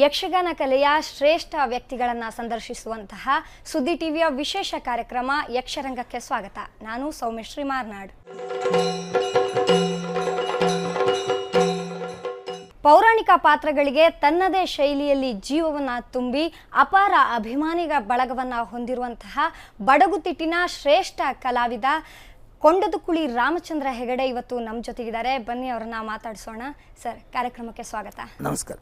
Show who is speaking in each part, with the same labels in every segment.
Speaker 1: ಯಕ್ಷಗಾನ ಕಲೆಯ ಶ್ರೇಷ್ಠ ವ್ಯಕ್ತಿಗಳನ್ನು ಸಂದರ್ಶಿಸುವಂತಹ ಸುದ್ದಿ ಟಿವಿಯ ವಿಶೇಷ ಕಾರ್ಯಕ್ರಮ ಯಕ್ಷರಂಗಕ್ಕೆ ಸ್ವಾಗತ. ನಾನು ಸೌಮ್ಯಶ್ರೀ ಮಾರ್ನಾಡ್. ಪೌರಾಣಿಕ ಪಾತ್ರಗಳಿಗೆ ತನ್ನದೇ ಶೈಲಿಯಲ್ಲಿ ಜೀವವನ್ನ ತುಂಬಿ ಅಪಾರ ಅಭಿಮಾನಿಗ ಬಳಗವನ್ನ ಹೊಂದಿರುವಂತಹ ಬಡಗುತಿಟ್ಟಿನ ಶ್ರೇಷ್ಠ ಕಲಾವಿದ ಕೊಂಡದುಕುಳಿ ರಾಮಚಂದ್ರ ಹೆಗಡೆ ಇವತ್ತು ನಮ್ಮ ಜೊತೆಗಿದ್ದಾರೆ. ಬನ್ನಿ ಅವ್ರನ್ನ ಮಾತಾಡಿಸೋಣ. ಸರ್, ಕಾರ್ಯಕ್ರಮಕ್ಕೆ ಸ್ವಾಗತ.
Speaker 2: ನಮಸ್ಕಾರ.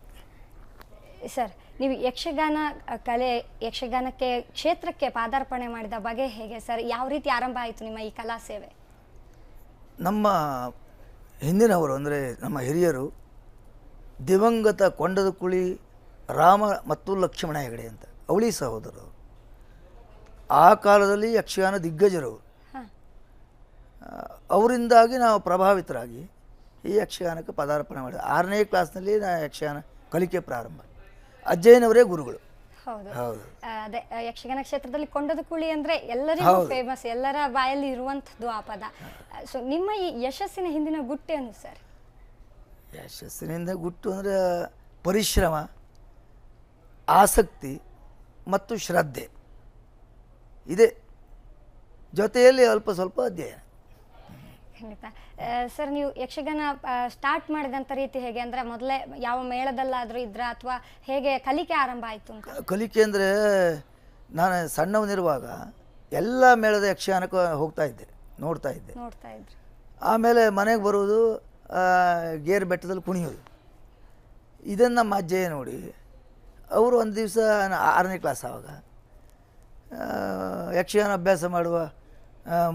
Speaker 1: ಸರ್ ನೀವು ಯಕ್ಷಗಾನ ಕಲೆ ಯಕ್ಷಗಾನಕ್ಕೆ ಕ್ಷೇತ್ರಕ್ಕೆ ಪಾದಾರ್ಪಣೆ ಮಾಡಿದ ಬಗೆ ಹೇಗೆ ಸರ್? ಯಾವ ರೀತಿ ಆರಂಭ ಆಯಿತು ನಿಮ್ಮ ಈ ಕಲಾ ಸೇವೆ?
Speaker 2: ನಮ್ಮ ಹಿಂದಿನವರು ಅಂದರೆ ನಮ್ಮ ಹಿರಿಯರು ದಿವಂಗತ ಕೊಂಡದ ಕುಳಿ ರಾಮ ಮತ್ತು ಲಕ್ಷ್ಮಣ ಹೆಗಡೆ ಅಂತ ಅವಳಿ ಸಹೋದರರು. ಆ ಕಾಲದಲ್ಲಿ ಯಕ್ಷಗಾನ ದಿಗ್ಗಜರು.
Speaker 1: ಹಾಂ.
Speaker 2: ಅವರಿಂದಾಗಿ ನಾವು ಪ್ರಭಾವಿತರಾಗಿ ಈ ಯಕ್ಷಗಾನಕ್ಕೆ ಪದಾರ್ಪಣೆ ಮಾಡಿದೆ ಆರನೇ ಕ್ಲಾಸ್ನಲ್ಲಿ ನಾ ಯಕ್ಷಗಾನ ಕಲಿಕೆ ಪ್ರಾರಂಭ. ಅಜ್ಜಯ್ಯನವರೇ ಗುರುಗಳು.
Speaker 1: ಹೌದು. ಅದೇ ಯಕ್ಷಗಾನ ಕ್ಷೇತ್ರದಲ್ಲಿ ಕೊಂಡದ ಕುಳಿ ಅಂದ್ರೆ ಎಲ್ಲರಿಗೂ ಫೇಮಸ್ ಎಲ್ಲರ ಬಾಯಲ್ಲಿ ಇರುವಂತದ್ದು ಆ ಪದ. ಸೊ ನಿಮ್ಮ ಈ ಯಶಸ್ಸಿನ ಹಿಂದಿನ ಗುಟ್ಟೇನು ಸರ್?
Speaker 2: ಯಶಸ್ಸಿನಿಂದ ಗುಟ್ಟು ಅಂದ್ರೆ ಪರಿಶ್ರಮ ಆಸಕ್ತಿ ಮತ್ತು ಶ್ರದ್ಧೆ. ಇದೆ. ಜೊತೆಯಲ್ಲಿ ಅಲ್ಪ ಸ್ವಲ್ಪ ಅಧ್ಯಯನ.
Speaker 1: ಖಂಡಿತ. ಸರ್ ನೀವು ಯಕ್ಷಗಾನ ಸ್ಟಾರ್ಟ್ ಮಾಡಿದಂಥ ರೀತಿ ಹೇಗೆ? ಅಂದ್ರೆ ಮೊದಲೇ ಯಾವ ಮೇಳದಲ್ಲಾದರೂ ಇದ್ರ ಅಥವಾ ಹೇಗೆ ಕಲಿಕೆ ಆರಂಭ ಆಯ್ತು
Speaker 2: ಕಲಿಕೆ ಅಂದರೆ ನಾನು ಸಣ್ಣವನಿರುವಾಗ ಎಲ್ಲ ಮೇಳದ ಯಕ್ಷಗಾನಕ್ಕೆ ಹೋಗ್ತಾ ಇದ್ದೆ ನೋಡ್ತಾ ಇದ್ದೆ.
Speaker 1: ನೋಡ್ತಾ ಇದ್ರಿ.
Speaker 2: ಆಮೇಲೆ ಮನೆಗೆ ಬರುವುದು ಗೇರ್ ಬೆಟ್ಟದಲ್ಲಿ ಕುಣಿಯೋದು. ಇದನ್ನು ನಮ್ಮ ಅಜ್ಜಯ್ಯ ನೋಡಿ ಅವರು ಒಂದು ದಿವಸ ಆರನೇ ಕ್ಲಾಸ್ ಆವಾಗ ಯಕ್ಷಗಾನ ಅಭ್ಯಾಸ ಮಾಡುವ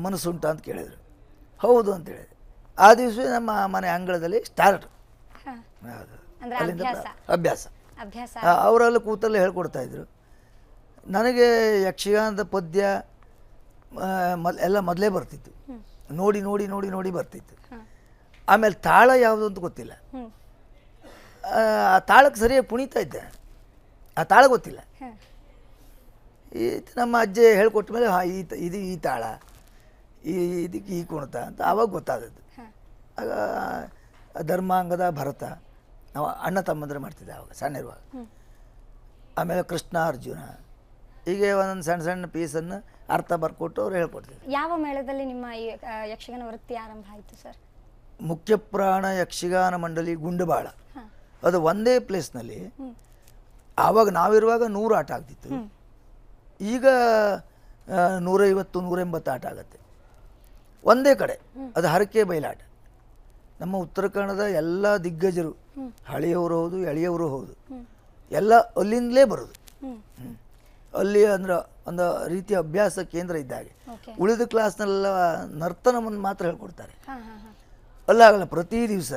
Speaker 2: ಮನಸ್ಸುಂಟ ಅಂತ ಕೇಳಿದರು. ಹೌದು ಅಂತ ಹೇಳಿದೆ ಆ ದಿವಸ ನಮ್ಮ ಮನೆ ಅಂಗಳದಲ್ಲಿ ಸ್ಟಾರ್ಟ್ ಹೌದು ಅಲ್ಲಿಂದ
Speaker 1: ಅಭ್ಯಾಸ.
Speaker 2: ಅಭ್ಯಾಸ. ಅವರೆಲ್ಲ ಕೂತಲ್ಲೇ ಹೇಳ್ಕೊಡ್ತಾ ಇದ್ರು. ನನಗೆ ಯಕ್ಷಗಾನದ ಪದ್ಯ ಎಲ್ಲ ಮೊದಲೇ ಬರ್ತಿತ್ತು. ನೋಡಿ ನೋಡಿ ನೋಡಿ ನೋಡಿ ಬರ್ತಿತ್ತು. ಆಮೇಲೆ ತಾಳ ಯಾವುದು ಅಂತ ಗೊತ್ತಿಲ್ಲ. ಆ ತಾಳಕ್ಕೆ ಸರಿಯಾಗಿ ಕುಣಿತಾ ಇದ್ದೆ ಆ ತಾಳ ಗೊತ್ತಿಲ್ಲ. ಈ ನಮ್ಮ ಅಜ್ಜೆ ಹೇಳ್ಕೊಟ್ಟ ಮೇಲೆ ಹಾಂ ಈ ಇದು ಈ ತಾಳ. ಈ ಇದಕ್ಕೆ ಈ ಕುಣಿತ ಅಂತ ಆವಾಗ ಗೊತ್ತಾದದ್ದು. ಆಗ ಧರ್ಮಾಂಗದ ಭರತ ನಾವು ಅಣ್ಣ ತಮ್ಮಂದ್ರೆ ಮಾಡ್ತಿದ್ದೆ ಆವಾಗ ಸಣ್ಣ ಇರುವಾಗ. ಆಮೇಲೆ ಕೃಷ್ಣ ಅರ್ಜುನ ಹೀಗೆ ಒಂದೊಂದು ಸಣ್ಣ ಸಣ್ಣ ಪೀಸನ್ನು ಅರ್ಥ ಬರ್ಕೊಟ್ಟು ಅವ್ರು ಹೇಳ್ಕೊಡ್ತಿದ್ರು.
Speaker 1: ಯಾವ ಮೇಳದಲ್ಲಿ ನಿಮ್ಮ ಈ ಯಕ್ಷಗಾನ ವೃತ್ತಿ ಆರಂಭ ಆಯಿತು ಸರ್?
Speaker 2: ಮುಖ್ಯ ಪ್ರಾಣ ಯಕ್ಷಗಾನ ಮಂಡಳಿ ಗುಂಡಬಾಳ. ಅದು ಒಂದೇ ಪ್ಲೇಸ್ನಲ್ಲಿ. ಆವಾಗ ನಾವಿರುವಾಗ ನೂರು ಆಟ ಆಗ್ತಿತ್ತು. ಈಗ ನೂರೈವತ್ತು ನೂರೆಂಬತ್ತು ಆಟ ಆಗುತ್ತೆ. ಒಂದೇ ಕಡೆ. ಅದು ಹರಕೆ ಬಯಲಾಟ. ನಮ್ಮ ಉತ್ತರ ಕನ್ನಡದ ಎಲ್ಲ ದಿಗ್ಗಜರು ಹಳೆಯವರು ಹೌದು ಎಳೆಯವರು ಹೌದು. ಎಲ್ಲ ಅಲ್ಲಿಂದಲೇ ಬರೋದು. ಅಲ್ಲಿ ಅಂದ್ರೆ ಒಂದು ರೀತಿಯ ಅಭ್ಯಾಸ ಕೇಂದ್ರ ಇದ್ದಾಗೆ ಉಳಿದ ಕ್ಲಾಸ್ನೆಲ್ಲ ನರ್ತನವನ್ನು ಮಾತ್ರ ಹೇಳ್ಕೊಡ್ತಾರೆ. ಅಲ್ಲಾಗಲ್ಲ ಪ್ರತಿ ದಿವಸ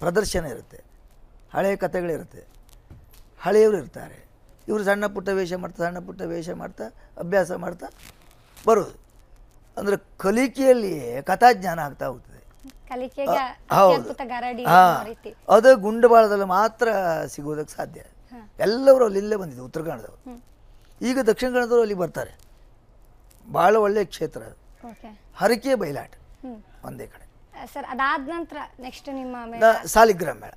Speaker 2: ಪ್ರದರ್ಶನ ಇರುತ್ತೆ. ಹಳೆಯ ಕಥೆಗಳಿರುತ್ತೆ. ಹಳೆಯವರು ಇರ್ತಾರೆ. ಇವರು ಸಣ್ಣ ಪುಟ್ಟ ವೇಷ ಮಾಡ್ತಾ ಸಣ್ಣ ಪುಟ್ಟ ವೇಷ ಮಾಡ್ತಾ ಅಭ್ಯಾಸ ಮಾಡ್ತಾ ಬರೋದು. ಅಂದರೆ ಕಲಿಕೆಯಲ್ಲಿಯೇ ಕಥಾಜ್ಞಾನ ಆಗ್ತಾ ಹೋಗ್ತದೆ. ಹೌದು. ಅದು ಗುಂಡಬಾಳದಲ್ಲಿ ಮಾತ್ರ ಸಿಗೋದಕ್ಕೆ ಸಾಧ್ಯ.
Speaker 1: ಎಲ್ಲವರು
Speaker 2: ಎಲ್ಲರೂ ಅಲ್ಲಿಂದಲೇ ಬಂದಿದ್ದು ಉತ್ತರ ಕನ್ನಡದವರು. ಈಗ ದಕ್ಷಿಣ ಕನ್ನಡದವರು ಅಲ್ಲಿ ಬರ್ತಾರೆ. ಭಾಳ ಒಳ್ಳೆಯ ಕ್ಷೇತ್ರ ಹರಕೆ ಬಯಲಾಟ ಒಂದೇ ಕಡೆ.
Speaker 1: ಸರ್ ಅದಾದ ನಂತರ ನೆಕ್ಸ್ಟ್ ನಿಮ್ಮ
Speaker 2: ಸಾಲಿಗ್ರಾಮ ಮೇಳ.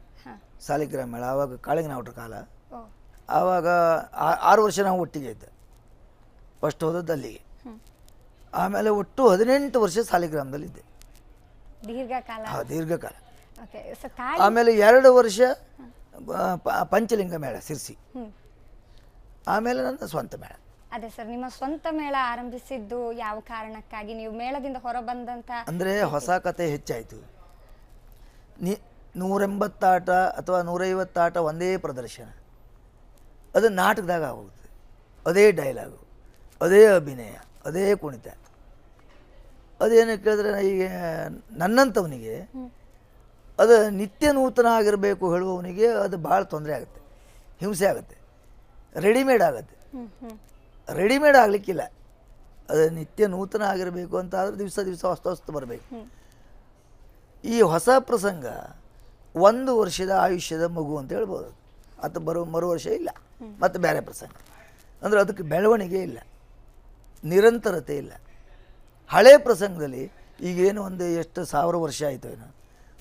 Speaker 2: ಸಾಲಿಗ್ರಾಮ ಮೇಳ ಆವಾಗ ಕಾಳಿಂಗನವಟ್ರ ಕಾಲ. ಆವಾಗ ಆರು ವರ್ಷ ನಾವು ಒಟ್ಟಿಗೆ ಇದ್ದೆ. ಫಸ್ಟ್ ಹೋದದ್ದು ಅಲ್ಲಿಗೆ. ಆಮೇಲೆ ಒಟ್ಟು ಹದಿನೆಂಟು ವರ್ಷ ಸಾಲಿಗ್ರಾಮದಲ್ಲಿದ್ದೆ.
Speaker 1: ದೀರ್ಘಕಾಲ.
Speaker 2: ದೀರ್ಘಕಾಲ.
Speaker 1: ಓಕೆ
Speaker 2: ಆಮೇಲೆ ಎರಡು ವರ್ಷ ಪ- ಪಂಚಲಿಂಗ ಮೇಳ ಸಿರ್ಸಿ.
Speaker 1: ಹ್ಮ್.
Speaker 2: ಆಮೇಲೆ ನನ್ನ ಸ್ವಂತ ಮೇಳ.
Speaker 1: ಅದೇ ಸರ್ ನಿಮ್ಮ ಸ್ವಂತ ಮೇಳ ಆರಂಭಿಸಿದ್ದು ಯಾವ ಕಾರಣಕ್ಕಾಗಿ? ನೀವು ಮೇಳದಿಂದ ಹೊರಬಂದಂತ
Speaker 2: ಅಂದರೆ ಹೊಸ ಕತೆ ಹೆಚ್ಚಾಯಿತು. ನಿ ನೂರೆಂಬತ್ತಾಟ ಅಥವಾ ನೂರೈವತ್ತಾಟ ಒಂದೇ ಪ್ರದರ್ಶನ. ಅದು ನಾಟಕದಾಗ ಆಗುತ್ತೆ ಅದೇ ಡೈಲಾಗು ಅದೇ ಅಭಿನಯ ಅದೇ ಕುಣಿತ. ಅದೇನು ಕೇಳಿದ್ರೆ ಈಗ ನನ್ನಂಥವನಿಗೆ ಅದು ನಿತ್ಯ ನೂತನ ಆಗಿರಬೇಕು ಹೇಳುವವನಿಗೆ ಅದು ಭಾಳ ತೊಂದರೆ ಆಗುತ್ತೆ ಹಿಂಸೆ ಆಗುತ್ತೆ ರೆಡಿಮೇಡ್ ಆಗುತ್ತೆ. ರೆಡಿಮೇಡ್ ಆಗಲಿಕ್ಕಿಲ್ಲ. ಅದು ನಿತ್ಯ ನೂತನ ಆಗಿರಬೇಕು ಅಂತ ಆದರೆ ದಿವಸ ದಿವಸ ಹೊಸ ಹೊಸ್ತು ಬರಬೇಕು. ಈ ಹೊಸ ಪ್ರಸಂಗ ಒಂದು ವರ್ಷದ ಆಯುಷ್ಯದ ಮಗು ಅಂತ ಹೇಳ್ಬೋದು. ಅದು ಬರೋ ಮರು ವರ್ಷ ಇಲ್ಲ. ಮತ್ತು ಬೇರೆ ಪ್ರಸಂಗ. ಅಂದರೆ ಅದಕ್ಕೆ ಬೆಳವಣಿಗೆ ಇಲ್ಲ. ನಿರಂತರತೆ ಇಲ್ಲ. ಹಳೆ ಪ್ರಸಂಗದಲ್ಲಿ ಈಗೇನು ಒಂದು ಎಷ್ಟು ಸಾವಿರ ವರ್ಷ ಆಯಿತು ಏನೋ,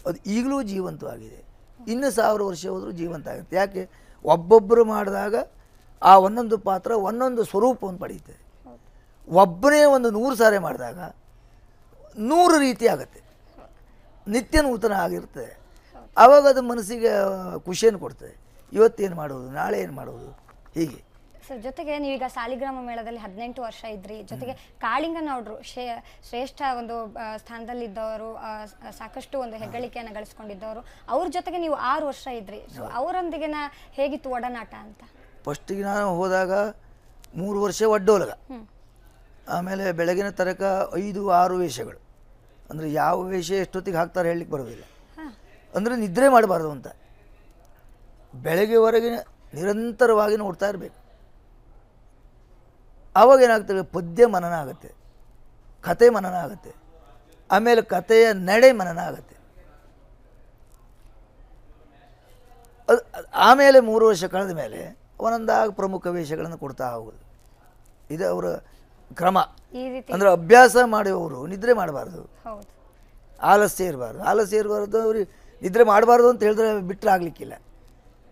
Speaker 2: ಅದು ಈಗಲೂ ಜೀವಂತವಾಗಿದೆ. ಇನ್ನು ಸಾವಿರ ವರ್ಷ ಹೋದರೂ ಜೀವಂತ ಆಗುತ್ತೆ. ಯಾಕೆ? ಒಬ್ಬೊಬ್ಬರು ಮಾಡಿದಾಗ ಆ ಒಂದೊಂದು ಪಾತ್ರ ಒಂದೊಂದು ಸ್ವರೂಪವನ್ನು ಪಡೆಯುತ್ತೆ. ಒಬ್ಬನೇ ಒಂದು ನೂರು ಸಾರಿ ಮಾಡಿದಾಗ ನೂರು ರೀತಿ ಆಗುತ್ತೆ. ನಿತ್ಯ ನೂತನ ಆಗಿರ್ತದೆ ಆವಾಗ ಅದು ಮನಸ್ಸಿಗೆ ಖುಷಿಯನ್ನು ಕೊಡ್ತದೆ ಇವತ್ತೇನು ಮಾಡೋದು? ನಾಳೆ ಏನು ಮಾಡೋದು? ಹೀಗೆ.
Speaker 1: ಸರ್ ಜೊತೆಗೆ ನೀವೀಗ ಸಾಲಿಗ್ರಾಮ ಮೇಳದಲ್ಲಿ ಹದಿನೆಂಟು ವರ್ಷ ಇದ್ರಿ. ಜೊತೆಗೆ ಕಾಳಿಂಗನೌಡ್ರು ಶೇ ಶ್ರೇಷ್ಠ ಒಂದು ಸ್ಥಾನದಲ್ಲಿದ್ದವರು ಸಾಕಷ್ಟು ಒಂದು ಹೆಗ್ಗಳಿಕೆಯನ್ನು ಗಳಿಸ್ಕೊಂಡಿದ್ದವರು. ಅವ್ರ ಜೊತೆಗೆ ನೀವು ಆರು ವರ್ಷ ಇದ್ರಿ. ಸೊ ಅವರೊಂದಿಗಿನ ಹೇಗಿತ್ತು ಒಡನಾಟ ಅಂತ?
Speaker 2: ಫಸ್ಟಿಗೆ ನಾನು ಹೋದಾಗ ಮೂರು ವರ್ಷ ಒಡ್ಡೋಲಗ. ಆಮೇಲೆ ಬೆಳಗಿನ ತನಕ ಐದು ಆರು ವೇಷಗಳು. ಅಂದರೆ ಯಾವ ವೇಷ ಎಷ್ಟೊತ್ತಿಗೆ ಹಾಕ್ತಾರೆ ಹೇಳಲಿಕ್ಕೆ ಬರೋದಿಲ್ಲ.
Speaker 1: ಹಾ.
Speaker 2: ಅಂದರೆ ನಿದ್ರೆ ಮಾಡಬಾರ್ದು ಅಂತ. ಬೆಳಗ್ಗೆವರೆಗೆ ನಿರಂತರವಾಗಿ ನೋಡ್ತಾ ಇರಬೇಕು. ಆವಾಗ ಏನಾಗ್ತದೆ? ಪದ್ಯ ಮನನ ಆಗುತ್ತೆ. ಕತೆ ಮನನ ಆಗುತ್ತೆ. ಆಮೇಲೆ ಕಥೆಯ ನಡೆ ಮನನ ಆಗುತ್ತೆ. ಅದು ಆಮೇಲೆ ಮೂರು ವರ್ಷ ಕಳೆದ ಮೇಲೆ ಒಂದೊಂದಾಗ ಪ್ರಮುಖ ವೇಷಗಳನ್ನು ಕೊಡ್ತಾ ಹೋಗೋದು. ಇದು ಅವರ ಕ್ರಮ. ಅಂದರೆ ಅಭ್ಯಾಸ ಮಾಡುವವರು ನಿದ್ರೆ ಮಾಡಬಾರ್ದು. ಆಲಸ್ಯ ಇರಬಾರ್ದು. ಆಲಸ್ಯ ಇರಬಾರ್ದು ಅವ್ರಿಗೆ ನಿದ್ರೆ ಮಾಡಬಾರ್ದು ಅಂತ ಹೇಳಿದ್ರೆ ಬಿಟ್ಟರೆ ಆಗಲಿಕ್ಕಿಲ್ಲ.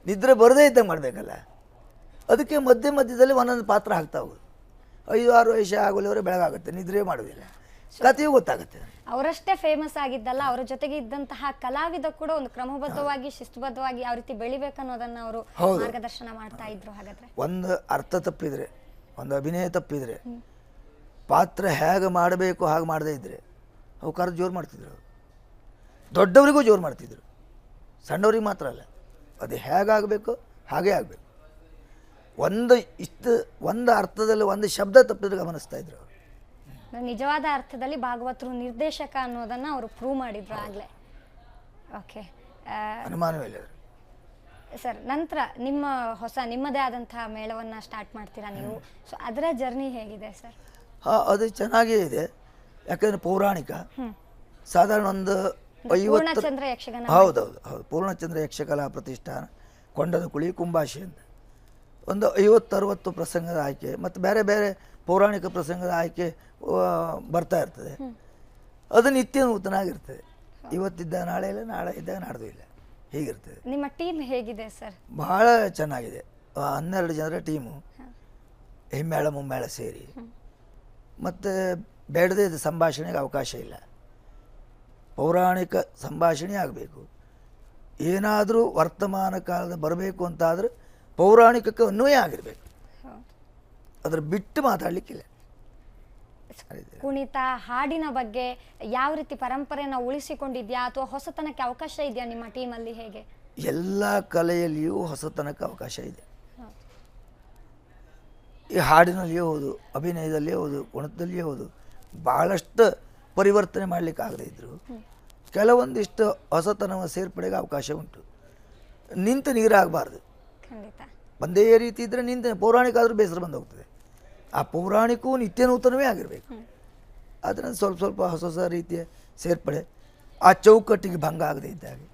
Speaker 2: ನಿದ್ರೆ ಬರದೇ ಇದ್ದಂಗೆ ಮಾಡಬೇಕಲ್ಲ. ಅದಕ್ಕೆ ಮಧ್ಯ ಮಧ್ಯದಲ್ಲಿ ಒಂದೊಂದು ಪಾತ್ರ ಹಾಕ್ತಾ ಹೋಗೋದು. ಐದು ಆರು ವಯಸ್ಸು ಅವರು ಬೆಳಗಾಗುತ್ತೆ ನಿದ್ರೆ ಮಾಡೋದಿಲ್ಲ ಕಥೆಯೂ ಗೊತ್ತಾಗುತ್ತೆ.
Speaker 1: ಅವರಷ್ಟೇ ಫೇಮಸ್ ಆಗಿದ್ದಲ್ಲ ಅವರ ಜೊತೆಗೆ ಇದ್ದಂತಹ ಕಲಾವಿದ ಕೂಡ ಒಂದು ಕ್ರಮಬದ್ಧವಾಗಿ ಶಿಸ್ತುಬದ್ಧವಾಗಿ ಯಾವ ರೀತಿ ಬೆಳಿಬೇಕು ಅನ್ನೋದನ್ನ
Speaker 2: ಅವರು.
Speaker 1: ಮಾರ್ಗದರ್ಶನ ಮಾಡ್ತಾ ಇದ್ರು ಹಾಗಾದ್ರೆ.
Speaker 2: ಒಂದು ಅರ್ಥ ತಪ್ಪಿದ್ರೆ ಒಂದು ಅಭಿನಯ ತಪ್ಪಿದ್ರೆ ಪಾತ್ರ ಹೇಗೆ ಮಾಡಬೇಕು ಹಾಗೆ ಮಾಡದೇ ಇದ್ದರೆ ಅವು ಕರೆದು ಜೋರು ಮಾಡ್ತಿದ್ರು. ದೊಡ್ಡವರಿಗೂ ಜೋರು ಮಾಡ್ತಿದ್ರು. ಸಣ್ಣವ್ರಿಗೆ ಮಾತ್ರ ಅಲ್ಲ ಅದು ಹೇಗಾಗಬೇಕು ಹಾಗೇ ಆಗಬೇಕು. ಒಂದು ಇಷ್ಟು ಒಂದು ಅರ್ಥದಲ್ಲಿ ಒಂದು ಶಬ್ದ ತಪ್ಪಿದ್ರೆ ಗಮನಿಸ್ತಾ ಇದ್ರು ಅವರು.
Speaker 1: ನಿಜವಾದ ಅರ್ಥದಲ್ಲಿ ಭಾಗವತರು ನಿರ್ದೇಶಕ ಅನ್ನೋದನ್ನ ಅವರು ಪ್ರೂವ್ ಮಾಡಿದ್ರು ಆಗ್ಲೇ. ಓಕೆ ಸರ್ ನಂತರ ನಿಮ್ಮ ಹೊಸ ನಿಮ್ಮದೇ ಆದಂತಹ ಮೇಳವನ್ನ ಸ್ಟಾರ್ಟ್ ಮಾಡ್ತೀರಾ ನೀವು? ಸೊ ಅದರ ಜರ್ನಿ ಹೇಗಿದೆ ಸರ್?
Speaker 2: ಹಾಂ ಅದು ಚೆನ್ನಾಗೇ ಇದೆ. ಯಾಕಂದ್ರೆ ಪೌರಾಣಿಕ. ಸಾಧಾರಣ ಒಂದು ಐವತ್ತು
Speaker 1: ಪೂರ್ಣಚಂದ್ರ ಯಕ್ಷಗಾನ
Speaker 2: ಹೌದೌದು ಹೌದು. ಪೂರ್ಣಚಂದ್ರ ಯಕ್ಷಕಲಾ ಪ್ರತಿಷ್ಠಾನ. ಕೊಂಡದ ಕುಳಿ ಕುಂಬಾಶಿ ಅಂತ. ಒಂದು ಐವತ್ತು ಅರವತ್ತು ಪ್ರಸಂಗದ ಆಯ್ಕೆ ಮತ್ತು ಬೇರೆ ಬೇರೆ ಪೌರಾಣಿಕ ಪ್ರಸಂಗದ ಆಯ್ಕೆ ಬರ್ತಾ ಇರ್ತದೆ. ಅದು ನಿತ್ಯ ನೂತನ ಆಗಿರ್ತದೆ ಇವತ್ತಿದ್ದ ನಾಳೆ ಇಲ್ಲ ನಾಳೆ ಇದ್ದಾಗ ನಾಡ್ದು ಇಲ್ಲ. ಹೀಗಿರ್ತದೆ.
Speaker 1: ನಿಮ್ಮ ಟೀಮ್ ಹೇಗಿದೆ ಸರ್?
Speaker 2: ಬಹಳ ಚೆನ್ನಾಗಿದೆ. ಹನ್ನೆರಡು ಜನರ ಟೀಮು ಹಿಮ್ಮೇಳ ಮುಮ್ಮೇಳ ಸೇರಿ. ಮತ್ತು ಬೇಡದೇ ಇದೆ ಸಂಭಾಷಣೆಗೆ ಅವಕಾಶ ಇಲ್ಲ. ಪೌರಾಣಿಕ ಸಂಭಾಷಣೆ ಆಗಬೇಕು. ಏನಾದರೂ ವರ್ತಮಾನ ಕಾಲದ ಬರಬೇಕು ಅಂತಾದರೆ ಪೌರಾಣಿಕಕ್ಕೆ ಅನ್ವಯ ಆಗಿರಬೇಕು. ಅದ್ರ ಬಿಟ್ಟು ಮಾತಾಡ್ಲಿಕ್ಕಿಲ್ಲ.
Speaker 1: ಕುಣಿತ ಹಾಡಿನ ಬಗ್ಗೆ ಯಾವ ರೀತಿ ಪರಂಪರೆಯನ್ನು ಉಳಿಸಿಕೊಂಡಿದ್ಯಾ ಅಥವಾ ಹೊಸತನಕ್ಕೆ ಅವಕಾಶ ಇದೆಯಾ ನಿಮ್ಮ ಟೀಮಲ್ಲಿ ಹೇಗೆ?
Speaker 2: ಎಲ್ಲ ಕಲೆಯಲ್ಲಿಯೂ ಹೊಸತನಕ್ಕೆ ಅವಕಾಶ ಇದೆ. ಈ ಹಾಡಿನಲ್ಲಿಯೇ ಹೌದು ಅಭಿನಯದಲ್ಲಿಯೇ ಹೌದು ಕುಣಿತದಲ್ಲಿಯೇ ಹೌದು ಭಾಳಷ್ಟು ಪರಿವರ್ತನೆ ಮಾಡಲಿಕ್ಕೆ ಆಗದೇ ಇದ್ದರು ಕೆಲವೊಂದಿಷ್ಟು ಹೊಸತನವ ಸೇರ್ಪಡೆಗೆ ಅವಕಾಶ ಉಂಟು. ನಿಂತು ನೀರಾಗಬಾರ್ದು.
Speaker 1: ಖಂಡಿತ.
Speaker 2: ಒಂದೇ ರೀತಿ ಇದ್ದರೆ ನಿಂತ ಪೌರಾಣಿಕ ಆದರೂ ಬೇಸರ ಬಂದು ಹೋಗ್ತದೆ. ಆ ಪೌರಾಣಿಕವೂ ನಿತ್ಯ ನೂತನವೇ ಆಗಿರಬೇಕು ಅದನ್ನು ಸ್ವಲ್ಪ ಸ್ವಲ್ಪ ಹೊಸ ಹೊಸ ರೀತಿಯ ಸೇರ್ಪಡೆ ಆ ಚೌಕಟ್ಟಿಗೆ ಭಂಗ ಆಗದೇ ಇದ್ದಾಗೆ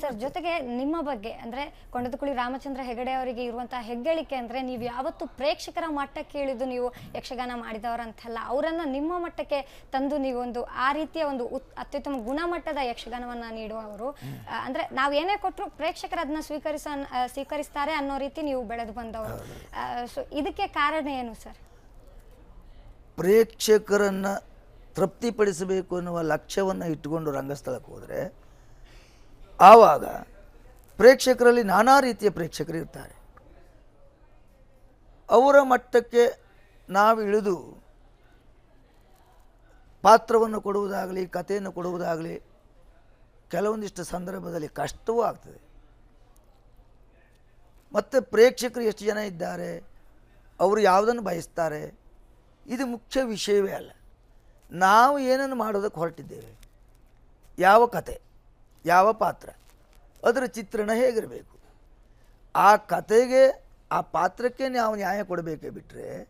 Speaker 1: ಸರ್ ಜೊತೆಗೆ ನಿಮ್ಮ ಬಗ್ಗೆ ಅಂದ್ರೆ ಕೊಂಡದಕುಳಿ ರಾಮಚಂದ್ರ ಹೆಗಡೆ ಅವರಿಗೆ ಇರುವಂತಹ ಹೆಗ್ಗಳಿಕೆ ಅಂದ್ರೆ ನೀವು ಯಾವತ್ತು ಪ್ರೇಕ್ಷಕರ ಮಟ್ಟಕ್ಕೆ ಇಳಿದು ನೀವು ಯಕ್ಷಗಾನ ಮಾಡಿದವರಂತಲ್ಲ ಅವರನ್ನ ನಿಮ್ಮ ಮಟ್ಟಕ್ಕೆ ತಂದು ನೀವೊಂದು ಆ ರೀತಿಯ ಒಂದು ಉತ್- ಅತ್ಯುತ್ತಮ ಗುಣಮಟ್ಟದ ಯಕ್ಷಗಾನವನ್ನ ನೀಡುವವರು. ಅಂದ್ರೆ ನಾವು ಏನೇ ಕೊಟ್ಟರು ಪ್ರೇಕ್ಷಕರು ಅದನ್ನ ಸ್ವೀಕರಿಸ ಸ್ವೀಕರಿಸ್ತಾರೆ ಅನ್ನೋ ರೀತಿ ನೀವು ಬೆಳೆದು ಬಂದವರು. ಸೊ ಇದಕ್ಕೆ ಕಾರಣ ಏನು ಸರ್?
Speaker 2: ಪ್ರೇಕ್ಷಕರನ್ನು ತೃಪ್ತಿಪಡಿಸಬೇಕು ಅನ್ನುವ ಲಕ್ಷ್ಯವನ್ನು ಇಟ್ಟುಕೊಂಡು ರಂಗಸ್ಥಳಕ್ಕೆ ಹೋದರೆ ಆವಾಗ ಪ್ರೇಕ್ಷಕರಲ್ಲಿ ನಾನಾ ರೀತಿಯ ಪ್ರೇಕ್ಷಕರು ಇರ್ತಾರೆ. ಅವರ ಮಟ್ಟಕ್ಕೆ ನಾವು ಇಳಿದು ಪಾತ್ರವನ್ನು ಕೊಡುವುದಾಗಲಿ, ಕಥೆಯನ್ನು ಕೊಡುವುದಾಗಲಿ ಕೆಲವೊಂದಿಷ್ಟು ಸಂದರ್ಭದಲ್ಲಿ ಕಷ್ಟವೂ ಆಗ್ತದೆ. ಮತ್ತು ಪ್ರೇಕ್ಷಕರು ಎಷ್ಟು ಜನ ಇದ್ದಾರೆ, ಅವರು ಯಾವುದನ್ನು ಬಯಸ್ತಾರೆ, ಇದು ಮುಖ್ಯ ವಿಷಯವೇ ಅಲ್ಲ. ನಾವು ಏನನ್ನು ಮಾಡೋದಕ್ಕೆ ಹೊರಟಿದ್ದೇವೆ? ಯಾವ ಕತೆ? ಯಾವ ಪಾತ್ರ? ಅದರ ಚಿತ್ರಣ ಹೇಗಿರಬೇಕು? ಆ ಕತೆಗೆ ಆ ಪಾತ್ರಕ್ಕೆ ನಾವು ನ್ಯಾಯ ಕೊಡಬೇಕೇ ಬಿಟ್ಟರೆ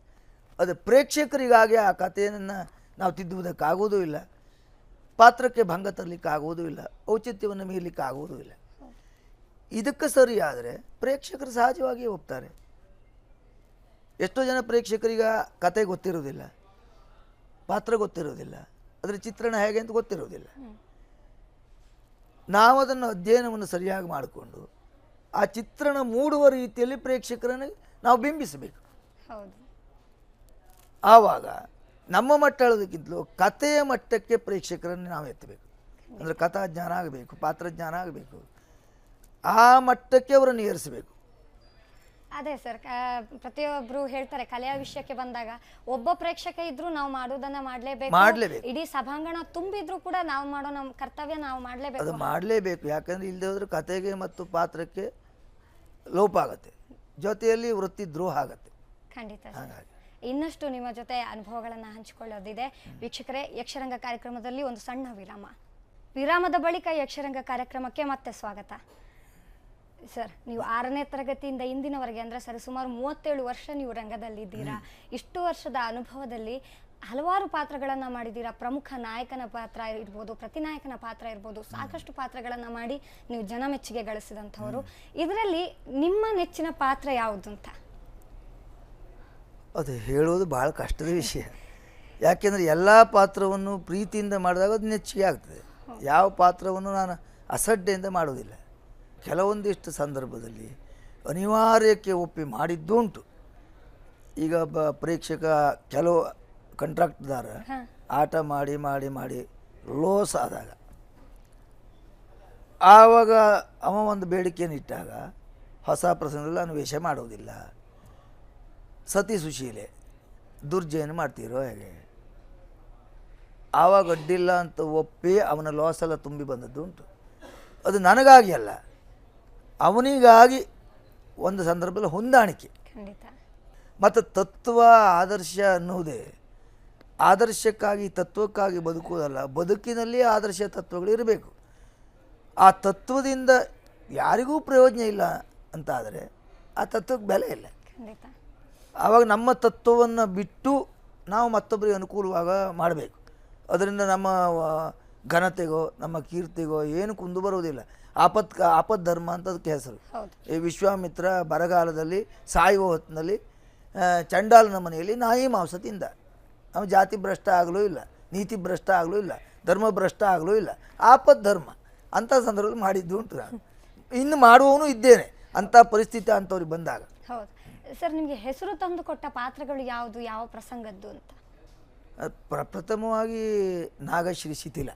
Speaker 2: ಅದು ಪ್ರೇಕ್ಷಕರಿಗಾಗಿ ಆ ಕಥೆಯನ್ನು ನಾವು ತಿದ್ದುವುದಕ್ಕಾಗೋದೂ ಇಲ್ಲ. ಪಾತ್ರಕ್ಕೆ ಭಂಗ ತರಲಿಕ್ಕೆ ಆಗೋದೂ ಇಲ್ಲ. ಔಚಿತ್ಯವನ್ನು ಮೀರಲಿಕ್ಕೆ ಆಗೋದೂ ಇಲ್ಲ. ಇದಕ್ಕೆ ಸರಿಯಾದರೆ ಪ್ರೇಕ್ಷಕರು ಸಹಜವಾಗಿ ಹೋಗ್ತಾರೆ ಎಷ್ಟೋ ಜನ ಪ್ರೇಕ್ಷಕರಿಗೆ ಕತೆ ಗೊತ್ತಿರೋದಿಲ್ಲ ಪಾತ್ರ ಗೊತ್ತಿರೋದಿಲ್ಲ ಅದರ ಚಿತ್ರಣ ಹೇಗೆ ಅಂತ ಗೊತ್ತಿರೋದಿಲ್ಲ ನಾವು ಅದನ್ನು ಅಧ್ಯಯನವನ್ನು ಸರಿಯಾಗಿ ಮಾಡಿಕೊಂಡು ಆ ಚಿತ್ರಣ ಮೂಡುವ ರೀತಿಯಲ್ಲಿ ಪ್ರೇಕ್ಷಕರನ್ನು ನಾವು ಬಿಂಬಿಸಬೇಕು.
Speaker 1: ಹೌದು.
Speaker 2: ಆವಾಗ ನಮ್ಮ ಮಟ್ಟ ಹೇಳೋದಕ್ಕಿಂತಲೂ ಕಥೆಯ ಮಟ್ಟಕ್ಕೆ ಪ್ರೇಕ್ಷಕರನ್ನು ನಾವು ಎತ್ತಬೇಕು. ಅಂದರೆ ಕಥಾ ಜ್ಞಾನ ಆಗಬೇಕು ಪಾತ್ರಜ್ಞಾನ ಆಗಬೇಕು. ಆ ಮಟ್ಟಕ್ಕೆ ಅವರನ್ನು ಏರಿಸಬೇಕು.
Speaker 1: ಅದೇ ಸರ್ ಪ್ರತಿಯೊಬ್ರು ಹೇಳ್ತಾರೆ ಕಲೆಯ ವಿಷಯಕ್ಕೆ ಬಂದಾಗ ಒಬ್ಬ ಪ್ರೇಕ್ಷಕ ಇದ್ರು ನಾವು ಮಾಡೋದನ್ನ ಮಾಡ್ಲೇಬೇಕು.
Speaker 2: ಮಾಡ್ಲೇಬೇಕು.
Speaker 1: ಇಡೀ ಸಭಾಂಗಣ ತುಂಬಿದ್ರು ಕೂಡ ನಾವು ಮಾಡೋ ನಮ್ಮ ಕರ್ತವ್ಯ ನಾವು ಮಾಡ್ಲೇಬೇಕು.
Speaker 2: ಅದು ಮಾಡಲೇಬೇಕು. ಯಾಕಂದ್ರೆ ಇಲ್ಲದೆ ಹೋದ್ರೆ ಕಥೆಗೆ ಮತ್ತು ಪಾತ್ರಕ್ಕೆ ಲೋಪ ಆಗುತ್ತೆ. ಜೊತೆಯಲ್ಲಿ ವೃತ್ತಿ ದ್ರೋಹ ಆಗುತ್ತೆ.
Speaker 1: ಖಂಡಿತ
Speaker 2: ಹಾಗಾಗಿ.
Speaker 1: ಇನ್ನಷ್ಟು ನಿಮ್ಮ ಜೊತೆ ಅನುಭವಗಳನ್ನು ಹಂಚಿಕೊಳ್ಳೋದಿದೆ. ವೀಕ್ಷಕರೇ ಯಕ್ಷರಂಗ ಕಾರ್ಯಕ್ರಮದಲ್ಲಿ ಒಂದು ಸಣ್ಣ ವಿರಾಮ. ವಿರಾಮದ ಬಳಿಕ ಯಕ್ಷರಂಗ ಕಾರ್ಯಕ್ರಮಕ್ಕೆ ಮತ್ತೆ ಸ್ವಾಗತ. ಸರ್ ನೀವು ಆರನೇ ತರಗತಿಯಿಂದ ಇಂದಿನವರೆಗೆ ಅಂದರೆ ಸರ್ ಸುಮಾರು ಮೂವತ್ತೇಳು ವರ್ಷ ನೀವು ರಂಗದಲ್ಲಿದ್ದೀರಾ. ಇಷ್ಟು ವರ್ಷದ ಅನುಭವದಲ್ಲಿ ಹಲವಾರು ಪಾತ್ರಗಳನ್ನು ಮಾಡಿದ್ದೀರಾ. ಪ್ರಮುಖ ನಾಯಕನ ಪಾತ್ರ ಇರ್ಬೋದು ಪ್ರತಿನಾಯಕನ ಪಾತ್ರ ಇರ್ಬೋದು ಸಾಕಷ್ಟು ಪಾತ್ರಗಳನ್ನು ಮಾಡಿ ನೀವು ಜನ ಮೆಚ್ಚುಗೆ ಗಳಿಸಿದಂಥವರು. ಇದರಲ್ಲಿ ನಿಮ್ಮ ನೆಚ್ಚಿನ ಪಾತ್ರ ಯಾವುದು ಅಂತ
Speaker 2: ಅದು ಹೇಳೋದು ಭಾಳ ಕಷ್ಟದ ವಿಷಯ. ಯಾಕೆಂದರೆ ಎಲ್ಲ ಪಾತ್ರವನ್ನು ಪ್ರೀತಿಯಿಂದ ಮಾಡಿದಾಗ ಅದು ನೆಚ್ಚಿಗೆ ಆಗ್ತದೆ. ಯಾವ ಪಾತ್ರವನ್ನು ನಾನು ಅಸಡ್ಡೆಯಿಂದ ಮಾಡೋದಿಲ್ಲ ಕೆಲವೊಂದಿಷ್ಟು ಸಂದರ್ಭದಲ್ಲಿ ಅನಿವಾರ್ಯಕ್ಕೆ ಒಪ್ಪಿ ಮಾಡಿದ್ದುಂಟು. ಈಗ ಬ ಪ್ರೇಕ್ಷಕ ಕೆಲವು ಕಂಟ್ರಾಕ್ಟ್ದಾರ ಆಟ ಮಾಡಿ ಮಾಡಿ ಮಾಡಿ ಲೋಸ್ ಆದಾಗ ಆವಾಗ ಅವ ಒಂದು ಬೇಡಿಕೆಯನ್ನು ಇಟ್ಟಾಗ ಹೊಸ ಪ್ರಸಂಗದಲ್ಲಿ ಅನ್ವೇಷ ವೇಷ ಮಾಡೋದಿಲ್ಲ. ಸತಿ ಸುಶೀಲೆ ದುರ್ಜಯನ ಮಾಡ್ತೀರೋ ಹೇಗೆ? ಆವಾಗ ಅಡ್ಡಿಲ್ಲ ಅಂತ ಒಪ್ಪಿ ಅವನ ಲಾಸ್ ಎಲ್ಲ ತುಂಬಿ ಬಂದದ್ದು ಉಂಟು ಅದು ನನಗಾಗಿ ಅಲ್ಲ. ಅವನಿಗಾಗಿ ಒಂದು ಸಂದರ್ಭದಲ್ಲಿ ಹೊಂದಾಣಿಕೆ.
Speaker 1: ಖಂಡಿತ.
Speaker 2: ಮತ್ತು ತತ್ವ ಆದರ್ಶ ಅನ್ನುವುದೇ ಆದರ್ಶಕ್ಕಾಗಿ ತತ್ವಕ್ಕಾಗಿ ಬದುಕುವುದಲ್ಲ ಬದುಕಿನಲ್ಲಿ ಆದರ್ಶ ತತ್ವಗಳು ಇರಬೇಕು. ಆ ತತ್ವದಿಂದ ಯಾರಿಗೂ ಪ್ರಯೋಜನ ಇಲ್ಲ ಅಂತಾದರೆ ಆ ತತ್ವಕ್ಕೆ ಬೆಲೆ ಇಲ್ಲ.
Speaker 1: ಖಂಡಿತ.
Speaker 2: ಆವಾಗ ನಮ್ಮ ತತ್ವವನ್ನು ಬಿಟ್ಟು ನಾವು ಮತ್ತೊಬ್ಬರಿಗೆ ಅನುಕೂಲವಾಗ ಮಾಡಬೇಕು. ಅದರಿಂದ ನಮ್ಮ ಘನತೆಗೋ ನಮ್ಮ ಕೀರ್ತಿಗೋ ಏನು ಕುಂದು ಬರುವುದಿಲ್ಲ. ಆಪತ್ ಆಪತ್ ಧರ್ಮ ಅಂತ ಅದಕ್ಕೆ ಹೆಸರು ಈ ವಿಶ್ವಾಮಿತ್ರ ಬರಗಾಲದಲ್ಲಿ ಸಾಯುವ ಹೊತ್ತಿನಲ್ಲಿ ಚಂಡಾಲನ ಮನೆಯಲ್ಲಿ ನಾಯಿ ಮಾಂಸ ತಿಂದ. ಅವನು ಜಾತಿ ಭ್ರಷ್ಟ ಆಗಲೂ ಇಲ್ಲ ನೀತಿ ಭ್ರಷ್ಟ ಆಗಲೂ ಇಲ್ಲ ಧರ್ಮ ಭ್ರಷ್ಟ ಆಗಲೂ ಇಲ್ಲ. ಆಪತ್ ಧರ್ಮ ಅಂಥ ಸಂದರ್ಭದಲ್ಲಿ ಮಾಡಿದ್ದು ಉಂಟು ನಾನು. ಇನ್ನು ಮಾಡುವವನು ಇದ್ದೇನೆ. ಅಂಥ ಪರಿಸ್ಥಿತಿ ಅಂಥವ್ರಿಗೆ ಬಂದಾಗ.
Speaker 1: ಹೌದು. ಸರ್ ನಿಮಗೆ ಹೆಸರು ತಂದು ಕೊಟ್ಟ ಪಾತ್ರಗಳು ಯಾವುದು? ಯಾವ ಪ್ರಸಂಗದ್ದು ಅಂತ?
Speaker 2: ಪ್ರಪ್ರಥಮವಾಗಿ ಪ್ರಥಮವಾಗಿ ನಾಗಶ್ರೀ ಶಿಥಿಲ.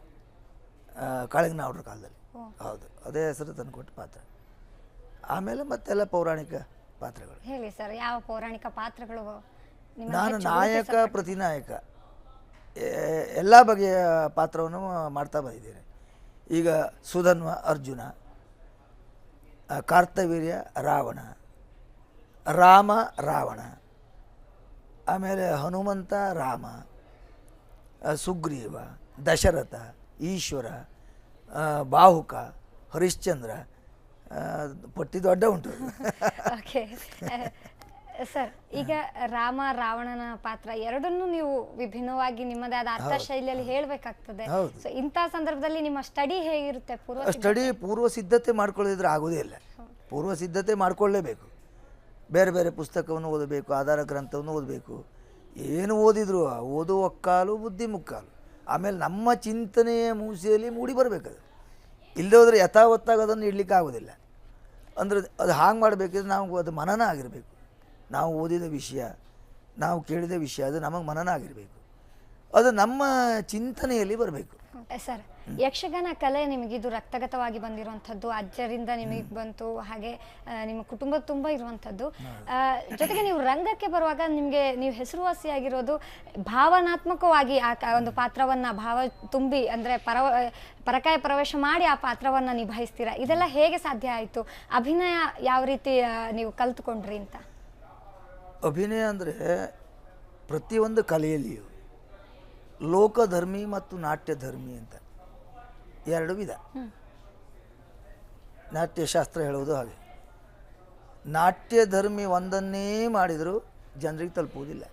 Speaker 2: ಕಾಳಿಂಗನವ್ರ ಕಾಲದಲ್ಲಿ.
Speaker 1: ಓ.
Speaker 2: ಹೌದು. ಅದೇ ಹೆಸರು ತಂದುಕೊಟ್ಟ ಪಾತ್ರ. ಆಮೇಲೆ ಮತ್ತೆಲ್ಲ ಪೌರಾಣಿಕ ಪಾತ್ರಗಳು.
Speaker 1: ಹೇಳಿ ಸರ್ ಯಾವ ಪೌರಾಣಿಕ ಪಾತ್ರಗಳು
Speaker 2: ನಾನು ನಾಯಕ ಪ್ರತಿನಾಯಕ ಎಲ್ಲ ಬಗೆಯ ಪಾತ್ರವನ್ನು ಮಾಡ್ತಾ ಬಂದಿದ್ದೇನೆ. ಈಗ ಸುಧನ್ವ ಅರ್ಜುನ ಕಾರ್ತವೀರ್ಯ ರಾವಣ ರಾಮ ರಾವಣ ಆಮೇಲೆ ಹನುಮಂತ ರಾಮ ಸುಗ್ರೀವ ದಶರಥ ಈಶ್ವರ ಬಾಹುಕ ಹರಿಶ್ಚಂದ್ರ ಪಟ್ಟಿ ದೊಡ್ಡ ಉಂಟು.
Speaker 1: ಓಕೆ ಸರ್ ಈಗ ರಾಮ ರಾವಣನ ಪಾತ್ರ ಎರಡನ್ನೂ ನೀವು ವಿಭಿನ್ನವಾಗಿ ನಿಮ್ಮದೇ ಆದ ಅರ್ಥ ಶೈಲಿಯಲ್ಲಿ ಹೇಳಬೇಕಾಗ್ತದೆ. ಸೊ ಇಂಥ ಸಂದರ್ಭದಲ್ಲಿ ನಿಮ್ಮ ಸ್ಟಡಿ ಹೇಗಿರುತ್ತೆ? ಪೂರ್ವ
Speaker 2: ಸ್ಟಡಿ ಪೂರ್ವ ಸಿದ್ಧತೆ ಮಾಡ್ಕೊಳ್ಳೋದ್ರೆ ಆಗೋದೇ ಇಲ್ಲ. ಪೂರ್ವ ಸಿದ್ಧತೆ ಮಾಡಿಕೊಳ್ಳೇಬೇಕು. ಬೇರೆ ಬೇರೆ ಪುಸ್ತಕವನ್ನು ಓದಬೇಕು ಆಧಾರ ಗ್ರಂಥವನ್ನು ಓದಬೇಕು. ಏನು ಓದಿದ್ರು ಓದು ಓದುವ ಕಾಲು ಬುದ್ಧಿ ಮುಕ್ಕಾಲು. ಆಮೇಲೆ ನಮ್ಮ ಚಿಂತನೆಯ ಮೂಸೆಯಲ್ಲಿ ಮೂಡಿ ಬರಬೇಕದು. ಇಲ್ಲದೆ ಹೋದರೆ ಯಥಾವತ್ತಾಗಿ ಅದನ್ನು ಇಡ್ಲಿಕ್ಕೆ ಆಗೋದಿಲ್ಲ. ಅಂದರೆ ಅದು ಹಾಗೆ ಮಾಡಬೇಕಿದ್ರೆ ನಾವು ಅದು ಮನನ ಆಗಿರಬೇಕು. ನಾವು ಓದಿದ ವಿಷಯ, ನಾವು ಕೇಳಿದ ವಿಷಯ, ಅದು ನಮಗೆ ಮನನ ಆಗಿರಬೇಕು. ಅದು ನಮ್ಮ ಚಿಂತನೆಯಲ್ಲಿ ಬರಬೇಕು.
Speaker 1: ಸರ್ ಯಕ್ಷಗಾನ ಕಲೆ ನಿಮಗಿದು ರಕ್ತಗತವಾಗಿ ಬಂದಿರುವಂಥದ್ದು ಅಜ್ಜರಿಂದ ನಿಮಗೆ ಬಂತು ಹಾಗೆ ನಿಮ್ಮ ಕುಟುಂಬ ತುಂಬ ಇರುವಂಥದ್ದು. ಜೊತೆಗೆ ನೀವು ರಂಗಕ್ಕೆ ಬರುವಾಗ ನಿಮಗೆ ನೀವು ಹೆಸರುವಾಸಿಯಾಗಿರೋದು ಭಾವನಾತ್ಮಕವಾಗಿ ಆ ಒಂದು ಪಾತ್ರವನ್ನು ಭಾವ ತುಂಬಿ ಅಂದರೆ ಪರವ ಪರಕಾಯ ಪ್ರವೇಶ ಮಾಡಿ ಆ ಪಾತ್ರವನ್ನು ನಿಭಾಯಿಸ್ತೀರಾ? ಇದೆಲ್ಲ ಹೇಗೆ ಸಾಧ್ಯ ಆಯಿತು? ಅಭಿನಯ ಯಾವ ರೀತಿ ನೀವು ಕಲ್ತ್ಕೊಂಡ್ರಿ ಅಂತ?
Speaker 2: ಅಭಿನಯ ಅಂದರೆ ಪ್ರತಿಯೊಂದು ಕಲೆಯಲ್ಲಿಯೂ ಲೋಕಧರ್ಮಿ ಮತ್ತು ನಾಟ್ಯಧರ್ಮಿ ಅಂತ. ಎರಡು ವಿಧ. ನಾಟ್ಯಶಾಸ್ತ್ರ ಹೇಳುವುದು ಹಾಗೆ. ನಾಟ್ಯಧರ್ಮಿ ಒಂದನ್ನೇ ಮಾಡಿದರೂ ಜನರಿಗೆ ತಲುಪುವುದಿಲ್ಲ.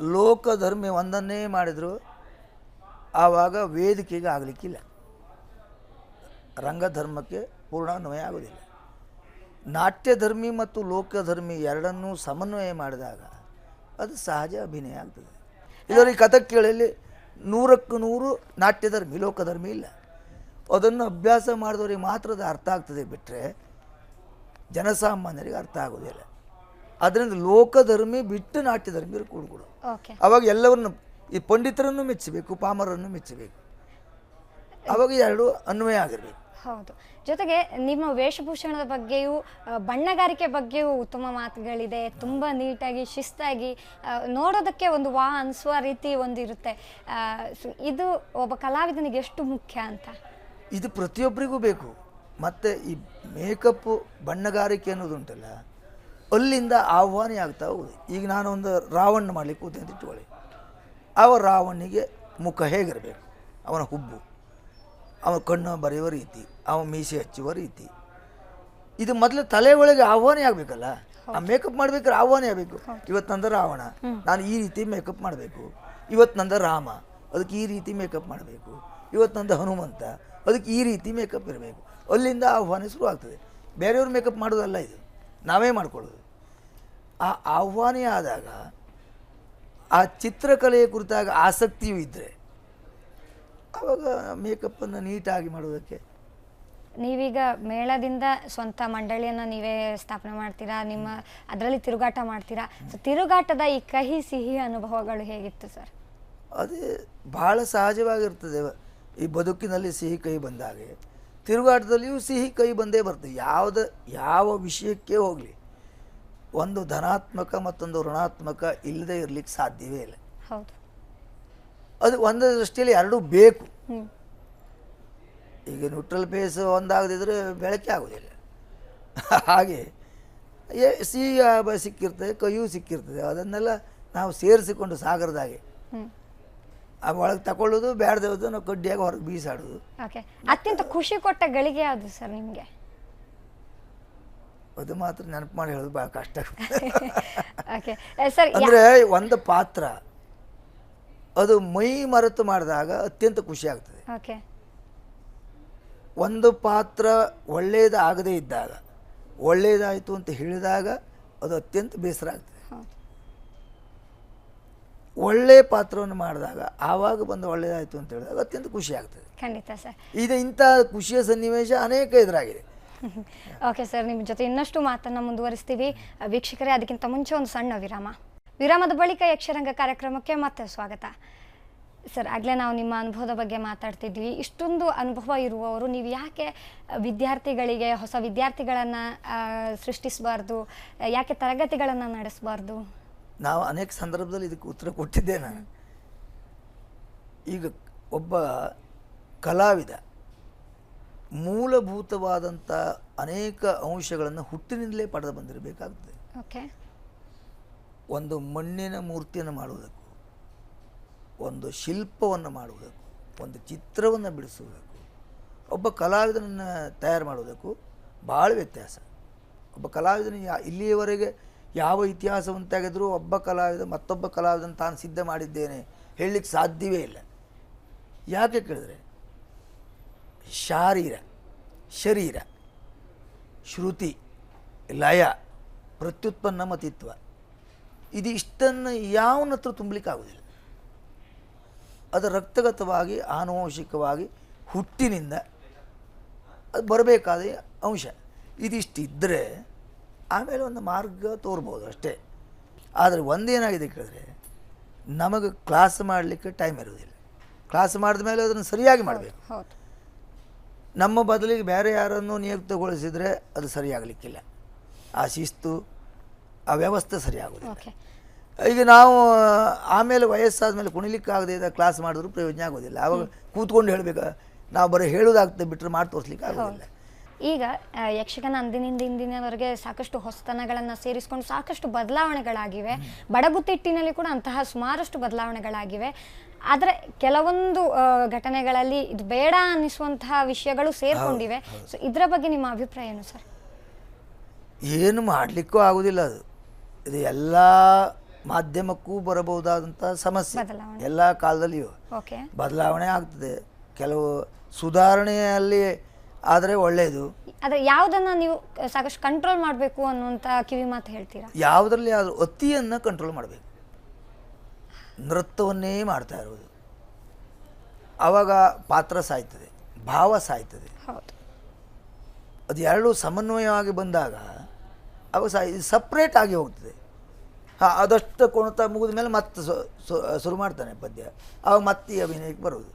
Speaker 2: ಲೋಕಧರ್ಮಿ ಒಂದನ್ನೇ ಮಾಡಿದರೂ ಆವಾಗ ವೇದಿಕೆಗೆ ಆಗಲಿಕ್ಕಿಲ್ಲ. ರಂಗಧರ್ಮಕ್ಕೆ ಪೂರ್ಣಾನ್ವಯ ಆಗೋದಿಲ್ಲ ನಾಟ್ಯಧರ್ಮಿ ಮತ್ತು ಲೋಕಧರ್ಮಿ ಎರಡನ್ನೂ ಸಮನ್ವಯ ಮಾಡಿದಾಗ ಅದು ಸಹಜ ಅಭಿನಯ ಆಗ್ತದೆ. ಇದರಲ್ಲಿ ಕೇಳಲಿ ನೂರಕ್ಕೂ ನೂರು ನಾಟ್ಯಧರ್ಮಿ ಲೋಕಧರ್ಮಿ ಇಲ್ಲ. ಅದನ್ನು ಅಭ್ಯಾಸ ಮಾಡಿದವರಿಗೆ ಮಾತ್ರ ಅದು ಅರ್ಥ ಆಗ್ತದೆ ಬಿಟ್ಟರೆ ಜನಸಾಮಾನ್ಯರಿಗೆ ಅರ್ಥ ಆಗೋದಿಲ್ಲ. ಅದರಿಂದ ಲೋಕಧರ್ಮಿ ಬಿಟ್ಟು ನಾಟ್ಯಧರ್ಮಿ
Speaker 1: ಓಕೆ.
Speaker 2: ಅವಾಗ ಎಲ್ಲವರನ್ನು ಈ ಪಂಡಿತರನ್ನು ಮೆಚ್ಚಬೇಕು ಪಾಮರನ್ನು ಮೆಚ್ಚಬೇಕು. ಅವಾಗ ಎರಡು ಅನ್ವಯ ಆಗಿರಬೇಕು.
Speaker 1: ಹೌದು. ಜೊತೆಗೆ ನಿಮ್ಮ ವೇಷಭೂಷಣದ ಬಗ್ಗೆಯೂ ಬಣ್ಣಗಾರಿಕೆ ಬಗ್ಗೆಯೂ ಉತ್ತಮ ಮಾತುಗಳಿದೆ. ತುಂಬ ನೀಟಾಗಿ, ಶಿಸ್ತಾಗಿ ನೋಡೋದಕ್ಕೆ ಒಂದು ವಾ ಅನಿಸುವ ರೀತಿ ಒಂದು ಇರುತ್ತೆ ಇದು ಒಬ್ಬ ಕಲಾವಿದನಿಗೆ ಎಷ್ಟು ಮುಖ್ಯ ಅಂತ?
Speaker 2: ಇದು ಪ್ರತಿಯೊಬ್ಬರಿಗೂ ಬೇಕು. ಮತ್ತು ಈ ಮೇಕಪ್ಪು, ಬಣ್ಣಗಾರಿಕೆ ಅನ್ನೋದುಂಟಲ್ಲ, ಅಲ್ಲಿಂದ ಆಹ್ವಾನ ಆಗ್ತಾ ಹೋಗುದು. ಈಗ ನಾನು ಒಂದು ರಾವಣ ಮಾಡಲಿಕ್ಕೆ ಕೂತೆ ಇಟ್ಕೊಳ್ಳಿ ಅವ ರಾವಣಿಗೆ ಮುಖ ಹೇಗಿರಬೇಕು? ಅವನ ಹುಬ್ಬು. ಅವನ ಕಣ್ಣು ಬರೆಯುವ ರೀತಿ ಅವ ಮೀಸೆ ಹಚ್ಚುವ ರೀತಿ. ಇದು ಮೊದಲು ತಲೆ ಒಳಗೆ ಆಹ್ವಾನ ಆಗ್ಬೇಕಲ್ಲ? ಆ ಮೇಕಪ್ ಮಾಡ್ಬೇಕಾದ್ರೆ ಆಹ್ವಾನ ಆಗ್ಬೇಕು. ಇವತ್ತು ನಂದ ರಾವಣ ನಾನು ಈ ರೀತಿ ಮೇಕಪ್ ಮಾಡಬೇಕು. ಇವತ್ತು ನಂದ ರಾಮ ಅದಕ್ಕೆ ಈ ರೀತಿ ಮೇಕಪ್ ಮಾಡಬೇಕು. ಇವತ್ತು ನಂದ ಹನುಮಂತ ಅದಕ್ಕೆ ಈ ರೀತಿ ಮೇಕಪ್ ಇರಬೇಕು. ಅಲ್ಲಿಂದ ಆಹ್ವಾನ ಶುರು ಆಗ್ತದೆ. ಬೇರೆಯವ್ರು ಮೇಕಪ್ ಮಾಡೋದಲ್ಲ ಇದು? ನಾವೇ ಮಾಡ್ಕೊಳ್ಳೋದು. ಆ ಆಹ್ವಾನ ಆದಾಗ ಆ ಚಿತ್ರಕಲೆಯ ಕುರಿತಾಗ ಆಸಕ್ತಿಯೂ ಇದ್ದರೆ ಆವಾಗ ಮೇಕಪ್ಪನ್ನು ನೀಟಾಗಿ ಮಾಡೋದಕ್ಕೆ
Speaker 1: ನೀವೀಗ ಮೇಳದಿಂದ ಸ್ವಂತ ಮಂಡಳಿಯನ್ನು ನೀವೇ ಸ್ಥಾಪನೆ ಮಾಡ್ತೀರಾ? ನಿಮ್ಮ ಅದರಲ್ಲಿ ತಿರುಗಾಟ ಮಾಡ್ತೀರಾ? ಸೊ ತಿರುಗಾಟದ ಈ ಕಹಿ ಸಿಹಿ ಅನುಭವಗಳು ಹೇಗಿತ್ತು ಸರ್?
Speaker 2: ಅದೇ ಭಾಳ ಸಹಜವಾಗಿರ್ತದೆ. ಈ ಬದುಕಿನಲ್ಲಿ ಸಿಹಿ ಕೈ ಬಂದಾಗೆ ತಿರುಗಾಟದಲ್ಲಿಯೂ ಸಿಹಿ ಕೈ ಬಂದೇ ಬರ್ತದೆ. ಯಾವುದ ಯಾವ ವಿಷಯಕ್ಕೆ ಹೋಗಲಿ ಒಂದು ಧನಾತ್ಮಕ ಮತ್ತೊಂದು ಋಣಾತ್ಮಕ ಇಲ್ಲದೆ ಇರಲಿಕ್ಕೆ ಸಾಧ್ಯವೇ ಇಲ್ಲ.
Speaker 1: ಹೌದು.
Speaker 2: ಅದು ಒಂದು ದೃಷ್ಟಿಯಲ್ಲಿ ಎರಡೂ ಬೇಕು. ಈಗ ನ್ಯೂಟ್ರಲ್ ಫೇಸ್ ಒಂದಾಗದಿದ್ರೆ ಬೆಳಕೆ ಆಗೋದಿಲ್ಲ. ಹಾಗೆ ಏ ಸಿಹಿ ಸಿಕ್ಕಿರ್ತದೆ ಕೈಯೂ ಸಿಕ್ಕಿರ್ತದೆ ಅದನ್ನೆಲ್ಲ ನಾವು ಸೇರಿಸಿಕೊಂಡು ಸಾಗರದಾಗೆ ಆ ಒಳಗೆ ತಗೊಳ್ಳೋದು ಬೇಡದೇವ್ದು ನಾವು ಕಡ್ಡಿಯಾಗಿ ಹೊರಗೆ ಬೀಸಾಡೋದು.
Speaker 1: ಅತ್ಯಂತ ಖುಷಿ ಕೊಟ್ಟ ಗಳಿಗೆ ಯಾವುದು ಸರ್ ನಿಮಗೆ?
Speaker 2: ಅದು ಮಾತ್ರ ನೆನಪು ಮಾಡಿ ಹೇಳೋದು ಭಾಳ ಕಷ್ಟ. ಅಂದರೆ ಒಂದು ಪಾತ್ರ. ಅದು ಮೈ ಮರೆತು ಮಾಡಿದಾಗ ಅತ್ಯಂತ ಖುಷಿ ಆಗ್ತದೆ.
Speaker 1: ಓಕೆ.
Speaker 2: ಒಂದು ಪಾತ್ರ ಒಳ್ಳೆಯದಾಗದೇ ಇದ್ದಾಗ ಒಳ್ಳೆಯದಾಯಿತು ಅಂತ ಹೇಳಿದಾಗ ಅದು ಅತ್ಯಂತ ಬೇಸರ ಆಗ್ತದೆ. ಒಳ್ಳೆಯ ಪಾತ್ರವನ್ನು ಮಾಡಿದಾಗ ಆವಾಗ ಬಂದು ಒಳ್ಳೆಯದಾಯಿತು ಅಂತ ಹೇಳಿದಾಗ ಅತ್ಯಂತ ಖುಷಿ ಆಗ್ತದೆ.
Speaker 1: ಖಂಡಿತ ಸರ್.
Speaker 2: ಇದು ಇಂಥ ಖುಷಿಯ ಸನ್ನಿವೇಶ ಅನೇಕ ಎದುರಾಗಿದೆ.
Speaker 1: ಓಕೆ ಸರ್ ನಿಮ್ಮ ಜೊತೆ ಇನ್ನಷ್ಟು ಮಾತನ್ನು ಮುಂದುವರಿಸ್ತೀವಿ. ವೀಕ್ಷಕರೇ ಅದಕ್ಕಿಂತ ಮುಂಚೆ ಒಂದು ಸಣ್ಣ ವಿರಾಮ. ವಿರಾಮದ ಬಳಿಕ ಯಕ್ಷರಂಗ ಕಾರ್ಯಕ್ರಮಕ್ಕೆ ಮತ್ತೆ ಸ್ವಾಗತ. ಸರ್ ಆಗಲೇ ನಾವು ನಿಮ್ಮ ಅನುಭವದ ಬಗ್ಗೆ ಮಾತಾಡ್ತಿದ್ವಿ. ಇಷ್ಟೊಂದು ಅನುಭವ ಇರುವವರು ನೀವು ಯಾಕೆ ವಿದ್ಯಾರ್ಥಿಗಳಿಗೆ ಹೊಸ ವಿದ್ಯಾರ್ಥಿಗಳನ್ನು ಸೃಷ್ಟಿಸಬಾರ್ದು ಯಾಕೆ ತರಗತಿಗಳನ್ನು ನಡೆಸಬಾರ್ದು?
Speaker 2: ನಾವು ಅನೇಕ ಸಂದರ್ಭದಲ್ಲಿ ಇದಕ್ಕೆ ಉತ್ತರ ಕೊಟ್ಟಿದ್ದೆ ನಾನು. ಈಗ ಒಬ್ಬ ಕಲಾವಿದ ಮೂಲಭೂತವಾದಂಥ ಅನೇಕ ಅಂಶಗಳನ್ನು ಹುಟ್ಟಿನಿಂದಲೇ ಪಡೆದು ಬಂದಿರಬೇಕಾಗ್ತದೆ.
Speaker 1: ಓಕೆ.
Speaker 2: ಒಂದು ಮಣ್ಣಿನ ಮೂರ್ತಿಯನ್ನು ಮಾಡುವುದಕ್ಕೂ, ಒಂದು ಶಿಲ್ಪವನ್ನು ಮಾಡುವುದಕ್ಕೂ, ಒಂದು ಚಿತ್ರವನ್ನು ಬಿಡಿಸುವುದಕ್ಕೂ, ಒಬ್ಬ ಕಲಾವಿದನನ್ನು ತಯಾರು ಮಾಡುವುದಕ್ಕೂ ಭಾಳ ವ್ಯತ್ಯಾಸ. ಒಬ್ಬ ಕಲಾವಿದನ ಯಾ, ಇಲ್ಲಿಯವರೆಗೆ ಯಾವ ಇತಿಹಾಸವನ್ನು ತೆಗೆದರೂ ಒಬ್ಬ ಕಲಾವಿದ ಮತ್ತೊಬ್ಬ ಕಲಾವಿದನ ತಾನು ಸಿದ್ಧ ಮಾಡಿದ್ದೇನೆ ಹೇಳಲಿಕ್ಕೆ ಸಾಧ್ಯವೇ ಇಲ್ಲ. ಯಾಕೆ ಕೇಳಿದ್ರೆ, ಶಾರೀರ, ಶರೀರ, ಶ್ರುತಿ, ಲಯ, ಪ್ರತ್ಯುತ್ಪನ್ನ ಮತಿತ್ವ ಇದು ಇಷ್ಟನ್ನು ಯಾವನ ಹತ್ರ ತುಂಬಲಿಕ್ಕೆ ಆಗೋದಿಲ್ಲ ಅದು ರಕ್ತಗತವಾಗಿ ಆನುವಂಶಿಕವಾಗಿ ಹುಟ್ಟಿನಿಂದ ಅದು ಬರಬೇಕಾದ ಅಂಶ. ಇದಿಷ್ಟಿದ್ದರೆ ಆಮೇಲೆ ಒಂದು ಮಾರ್ಗ ತೋರ್ಬೋದು ಅಷ್ಟೇ. ಆದರೆ ಒಂದೇನಾಗಿದೆ ಕೇಳಿದ್ರೆ ನಮಗೆ ಕ್ಲಾಸ್ ಮಾಡಲಿಕ್ಕೆ ಟೈಮ್ ಇರೋದಿಲ್ಲ ಕ್ಲಾಸ್ ಮಾಡಿದ ಮೇಲೆ ಅದನ್ನು ಸರಿಯಾಗಿ ಮಾಡಬೇಕು. ನಮ್ಮ ಬದಲಿಗೆ ಬೇರೆ ಯಾರನ್ನು ನಿಯುಕ್ತಗೊಳಿಸಿದರೆ ಅದು ಸರಿಯಾಗಲಿಕ್ಕಿಲ್ಲ. ಆ ಶಿಸ್ತು ಆ ವ್ಯವಸ್ಥೆ ಸರಿಯಾಗೋದಿಲ್ಲ.
Speaker 1: ಓಕೆ
Speaker 2: ಈಗ ನಾವು ಆಮೇಲೆ ವಯಸ್ಸಾದ ಮೇಲೆ ಕುಣಿಲಿಕ್ಕಾಗದೇ ಇದ್ದ ಕ್ಲಾಸ್ ಮಾಡಿದ್ರು ಪ್ರಯೋಜನ ಆಗೋದಿಲ್ಲ. ಅವಾಗ ಕೂತ್ಕೊಂಡು ಹೇಳಬೇಕು ನಾವು ಬರೀ ಹೇಳೋದಾಗ್ತದೆ ಬಿಟ್ಟರೆ ಮಾಡಿ ತೋರಿಸ್ಲಿಕ್ಕೆ ಆಗೋದಿಲ್ಲ.
Speaker 1: ಈಗ ಯಕ್ಷಗಾನ ಅಂದಿನಿಂದ ಇಂದಿನವರೆಗೆ ಸಾಕಷ್ಟು ಹೊಸತನಗಳನ್ನು ಸೇರಿಸ್ಕೊಂಡು ಸಾಕಷ್ಟು ಬದಲಾವಣೆಗಳಾಗಿವೆ. ಬಡಗುತಿಟ್ಟಿನಲ್ಲಿ ಕೂಡ ಅಂತಹ ಸುಮಾರಷ್ಟು ಬದಲಾವಣೆಗಳಾಗಿವೆ. ಆದರೆ ಕೆಲವೊಂದು ಘಟನೆಗಳಲ್ಲಿ ಇದು ಬೇಡ ಅನ್ನಿಸುವಂತಹ ವಿಷಯಗಳು ಸೇರಿಕೊಂಡಿವೆ. ಸೊ ಇದರ ಬಗ್ಗೆ ನಿಮ್ಮ ಅಭಿಪ್ರಾಯ ಏನು ಸರ್?
Speaker 2: ಏನು ಮಾಡಲಿಕ್ಕೂ ಆಗೋದಿಲ್ಲ ಅದು. ಇದು ಎಲ್ಲ ಮಾಧ್ಯಮಕ್ಕೂ ಬರಬಹುದಾದಂಥ ಸಮಸ್ಯೆ.
Speaker 1: ಬದಲಾವಣೆ.
Speaker 2: ಎಲ್ಲ ಕಾಲದಲ್ಲಿಯೂ.
Speaker 1: ಓಕೆ.
Speaker 2: ಬದಲಾವಣೆ ಆಗ್ತದೆ. ಕೆಲವು ಸುಧಾರಣೆಯಲ್ಲಿ ಆದರೆ ಒಳ್ಳೆಯದು
Speaker 1: ಆದರೆ ಯಾವುದನ್ನು ನೀವು ಸಾಕಷ್ಟು ಕಂಟ್ರೋಲ್ ಮಾಡಬೇಕು ಅನ್ನುವಂಥ ಕಿವಿ ಮಾತು ಹೇಳ್ತೀರಾ?
Speaker 2: ಯಾವುದರಲ್ಲಿ ಆದರೂ ಅತಿಯನ್ನು ಕಂಟ್ರೋಲ್ ಮಾಡಬೇಕು. ನೃತ್ಯವನ್ನೇ ಮಾಡ್ತಾ ಇರುವುದು. ಆವಾಗ ಪಾತ್ರ ಸಾಯ್ತದೆ ಭಾವ ಸಾಯ್ತದೆ.
Speaker 1: ಹೌದು.
Speaker 2: ಅದು ಎರಡೂ ಸಮನ್ವಯವಾಗಿ ಬಂದಾಗ ಅವಾಗ ಸಹ ಇದು ಸಪ್ರೇಟ್ ಆಗಿ ಹೋಗ್ತದೆ. ಹಾಂ ಅದಷ್ಟು ಕುಣಿತ ಮುಗಿದ ಮೇಲೆ ಮತ್ತೆ ಶುರು ಮಾಡ್ತಾನೆ ಪದ್ಯ. ಆವಾಗ ಮತ್ತೆ ಈ ಅಭಿನಯಕ್ಕೆ ಬರೋದು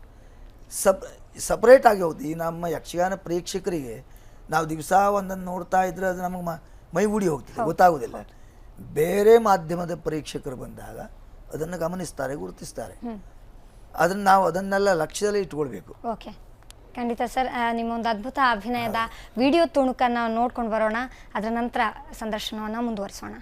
Speaker 2: ಸಪ್ ಸಪ್ರೇಟ್ ಆಗಿ ಹೋಗ್ತದೆ. ಈ ನಮ್ಮ ಯಕ್ಷಗಾನ ಪ್ರೇಕ್ಷಕರಿಗೆ ನಾವು ದಿವಸ ಒಂದನ್ನು ನೋಡ್ತಾ ಇದ್ರೆ ಅದು ನಮಗೆ ಮ ಮೈಗೂಡಿ ಹೋಗ್ತದೆ ಗೊತ್ತಾಗೋದಿಲ್ಲ. ಬೇರೆ ಮಾಧ್ಯಮದ ಪ್ರೇಕ್ಷಕರು ಬಂದಾಗ ಅದನ್ನು ಗಮನಿಸ್ತಾರೆ ಗುರುತಿಸ್ತಾರೆ. ಅದನ್ನು ನಾವು ಅದನ್ನೆಲ್ಲ ಲಕ್ಷ್ಯದಲ್ಲಿ ಇಟ್ಕೊಳ್ಬೇಕು.
Speaker 3: ಓಕೆ. ಖಂಡಿತ ಸರ್ ನಿಮ್ಮ ಒಂದು ಅದ್ಭುತ ಅಭಿನಯದ ವಿಡಿಯೋ ತುಣುಕನ್ನು ನೋಡ್ಕೊಂಡು ಬರೋಣ. ಅದರ ನಂತರ ಸಂದರ್ಶನವನ್ನು ಮುಂದುವರಿಸೋಣ.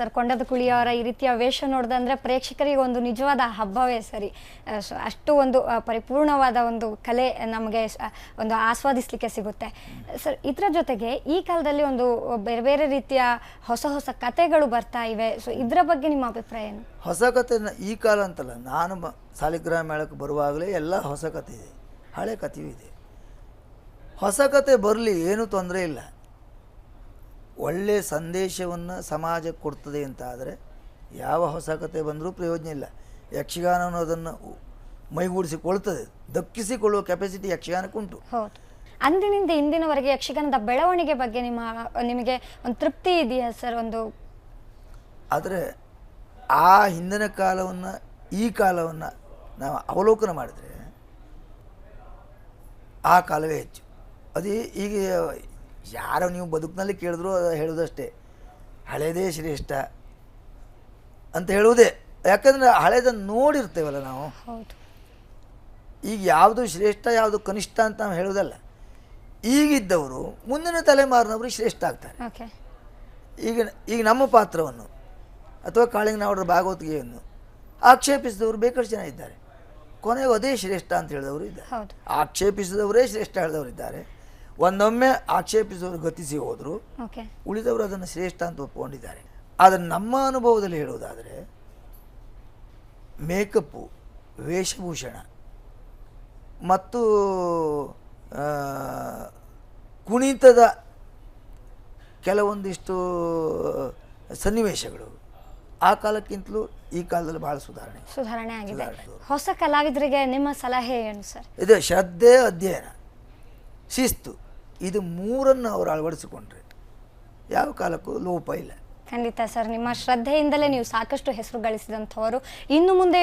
Speaker 3: ಸರ್ ಕೊಂಡದ ಕುಳಿಯವರ ಈ ರೀತಿಯ ವೇಷ ನೋಡಿದಂದ್ರೆ ಪ್ರೇಕ್ಷಕರಿಗೆ ಒಂದು ನಿಜವಾದ ಹಬ್ಬವೇ ಸರಿ. ಅಷ್ಟು ಒಂದು ಪರಿಪೂರ್ಣವಾದ ಒಂದು ಕಲೆ ನಮಗೆ ಒಂದು ಆಸ್ವಾದಿಸಲಿಕ್ಕೆ ಸಿಗುತ್ತೆ. ಸರ್, ಇದರ ಜೊತೆಗೆ ಈ ಕಾಲದಲ್ಲಿ ಒಂದು ಬೇರೆ ಬೇರೆ ರೀತಿಯ ಹೊಸ ಹೊಸ ಕತೆಗಳು ಬರ್ತಾ ಇವೆ. ಸೊ, ಇದರ ಬಗ್ಗೆ ನಿಮ್ಮ ಅಭಿಪ್ರಾಯ ಏನು?
Speaker 2: ಹೊಸ ಕಥೆ ಈ ಕಾಲ ಅಂತಲ್ಲ, ನಾನು ಸಾಲಿಗ್ರಾಮ ಮೇಳಕ್ಕೆ ಬರುವಾಗಲೇ ಎಲ್ಲ ಹೊಸ ಕಥೆ ಇದೆ. ಹಳೆ ಕಥೆಯೂ ಇದೆ. ಹೊಸ ಕತೆ ಬರಲಿ, ಏನೂ ತೊಂದರೆ ಇಲ್ಲ. ಒಳ್ಳೆಯ ಸಂದೇಶವನ್ನು ಸಮಾಜಕ್ಕೆ ಕೊಡ್ತದೆ ಅಂತ ಆದರೆ ಯಾವ ಹೊಸ ಕತೆ ಬಂದರೂ ಪ್ರಯೋಜನ ಇಲ್ಲ. ಯಕ್ಷಗಾನ ಅದನ್ನು ಮೈಗೂಡಿಸಿಕೊಳ್ತದೆ. ದಕ್ಕಿಸಿಕೊಳ್ಳುವ ಕೆಪಾಸಿಟಿ ಯಕ್ಷಗಾನಕ್ಕುಂಟು
Speaker 3: ಹೌದು. ಅಂದಿನಿಂದ ಇಂದಿನವರೆಗೆ ಯಕ್ಷಗಾನದ ಬೆಳವಣಿಗೆ ಬಗ್ಗೆ ನಿಮ್ಮ ನಿಮಗೆ ಒಂದು ತೃಪ್ತಿ ಇದೆಯಾ ಸರ್ ಒಂದು?
Speaker 2: ಆದರೆ ಆ ಹಿಂದಿನ ಕಾಲವನ್ನು ಈ ಕಾಲವನ್ನು ನಾವು ಅವಲೋಕನ ಮಾಡಿದರೆ ಆ ಕಾಲವೇ ಹೆಚ್ಚು. ಅದೇ ಈಗ ಯಾರೋ ನೀವು ಬದುಕಿನಲ್ಲಿ ಕೇಳಿದ್ರು ಅದು ಹೇಳೋದಷ್ಟೇ ಹಳೇದೇ ಶ್ರೇಷ್ಠ ಅಂತ ಹೇಳುವುದೇ. ಯಾಕಂದರೆ ಹಳೇದನ್ನು ನೋಡಿರ್ತೇವಲ್ಲ ನಾವು. ಈಗ ಯಾವುದು ಶ್ರೇಷ್ಠ ಯಾವುದು ಕನಿಷ್ಠ ಅಂತ ನಾವು ಹೇಳೋದಲ್ಲ ಈಗಿದ್ದವರು ಮುಂದಿನ ತಲೆಮಾರಿನವರು ಶ್ರೇಷ್ಠ ಆಗ್ತಾರೆ. ಈಗ ಈಗ ನಮ್ಮ ಪಾತ್ರವನ್ನು ಅಥವಾ ಕಾಳಿಂಗನವರ ಭಾಗವತಿಗೆಯನ್ನು ಆಕ್ಷೇಪಿಸಿದವರು ಬೇಕಾಷ್ಟು ಜನ ಇದ್ದಾರೆ. ಕೊನೆಗೂ ಅದೇ ಶ್ರೇಷ್ಠ ಅಂತ ಹೇಳಿದವರು ಇದ್ದಾರೆ. ಆಕ್ಷೇಪಿಸಿದವರೇ ಶ್ರೇಷ್ಠ ಹೇಳಿದವರು ಇದ್ದಾರೆ ಒಂದೊಮ್ಮೆ ಆಕ್ಷೇಪಿಸೋರು ಗತಿಸಿ ಹೋದರು. ಉಳಿದವರು ಅದನ್ನು ಶ್ರೇಷ್ಠ ಅಂತ ಒಪ್ಪಿಕೊಂಡಿದ್ದಾರೆ ಆದರೆ ನಮ್ಮ ಅನುಭವದಲ್ಲಿ ಹೇಳುವುದಾದರೆ ಮೇಕಪ್ಪು ವೇಷಭೂಷಣ ಮತ್ತು ಕುಣಿತದ ಕೆಲವೊಂದಿಷ್ಟು ಸನ್ನಿವೇಶಗಳು ಆ ಕಾಲಕ್ಕಿಂತಲೂ ಈ ಕಾಲದಲ್ಲಿ ಬಹಳ ಸುಧಾರಣೆ
Speaker 1: ಸುಧಾರಣೆ ಆಗಿದೆ. ಹೊಸ ಕಲಾವಿದರಿಗೆ ನಿಮ್ಮ ಸಲಹೆ ಏನು ಸರ್?
Speaker 2: ಇದು ಶ್ರದ್ಧೆ ಅಧ್ಯಯನ. ಶಿಸ್ತು. ಇದು ಮೂರನ್ನು ಅವರು ಅಳವಡಿಸಿಕೊಂಡ್ರೆ. ಯಾವ ಕಾಲಕ್ಕೂ ಲೋಪ ಇಲ್ಲ.
Speaker 1: ಖಂಡಿತ ಸರ್ ನಿಮ್ಮ ಶ್ರದ್ಧೆಯಿಂದಲೇ ನೀವು ಸಾಕಷ್ಟು ಹೆಸರು ಗಳಿಸಿದಂಥವರು. ಇನ್ನು ಮುಂದೆ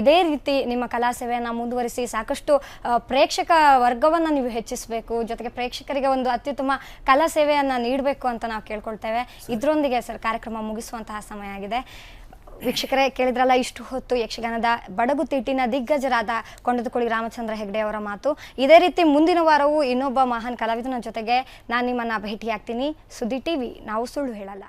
Speaker 1: ಇದೇ ರೀತಿ ನಿಮ್ಮ ಕಲಾ ಸೇವೆಯನ್ನು ಮುಂದುವರಿಸಿ ಸಾಕಷ್ಟು ಪ್ರೇಕ್ಷಕ ವರ್ಗವನ್ನು ನೀವು ಹೆಚ್ಚಿಸಬೇಕು. ಜೊತೆಗೆ ಪ್ರೇಕ್ಷಕರಿಗೆ ಒಂದು ಅತ್ಯುತ್ತಮ ಕಲಾ ಸೇವೆಯನ್ನು ನೀಡಬೇಕು ಅಂತ ನಾವು ಕೇಳ್ಕೊಳ್ತೇವೆ. ಇದರೊಂದಿಗೆ ಸರ್ ಕಾರ್ಯಕ್ರಮ ಮುಗಿಸುವಂತಹ ಸಮಯ ಆಗಿದೆ. ವೀಕ್ಷಕರೇ, ಕೇಳಿದ್ರಲ್ಲ, ಇಷ್ಟು ಹೊತ್ತು ಯಕ್ಷಗಾನದ ಬಡಗು ತಿಟ್ಟಿನ ದಿಗ್ಗಜರಾದ ಕೊಂಡದಕೊಳ್ಳಿ ರಾಮಚಂದ್ರ ಹೆಗ್ಡೆ ಅವರ ಮಾತು. ಇದೇ ರೀತಿ ಮುಂದಿನ ವಾರವೂ ಇನ್ನೊಬ್ಬ ಮಹಾನ್ ಕಲಾವಿದನ ಜೊತೆಗೆ ನಾನು ನಿಮ್ಮನ್ನ ಭೇಟಿಯಾಗ್ತೀನಿ. ಸುದ್ದಿ ಟಿವಿ, ನಾವು ಸುಳ್ಳು ಹೇಳಲ್ಲ.